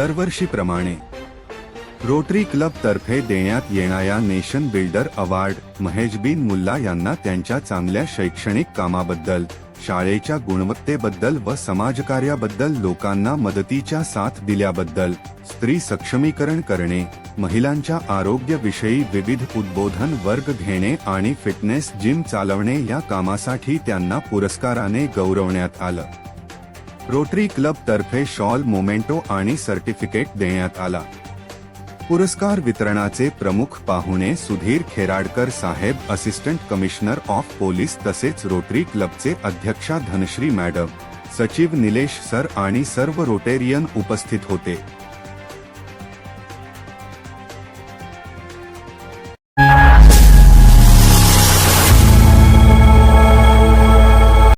दरवर्षीप्रमाणे. रोटरी क्लबतर्फे देण्यात येणाऱ्या nation builder award Maheshbin Mulla यांना त्यांच्या चांगल्या शैक्षणिक कामाबद्दल शाळेच्या गुणवत्तेबद्दल व समाजकार्याबद्दल लोकांना मदतीच्या साथ दिल्याबद्दल स्त्री सक्षमीकरण करणे महिलांच्या आरोग्यविषयी विविध उद्बोधन वर्ग घेणे आणि फिटनेस जिम चालवणे या कामासाठी त्यांना पुरस्काराने गौरवण्यात आलं. रोटरी क्लब तर्फे शॉल मोमेंटो आणि सर्टिफिकेट देण्यात आला. पुरस्कार वितरणाचे प्रमुख पाहुणे सुधीर खेराडकर साहेब असिस्टंट कमिशनर ऑफ पोलीस तसेच रोटरी क्लबचे अध्यक्षा धनश्री मॅडम सचिव निलेश सर आणि सर्व रोटेरियन उपस्थित होते.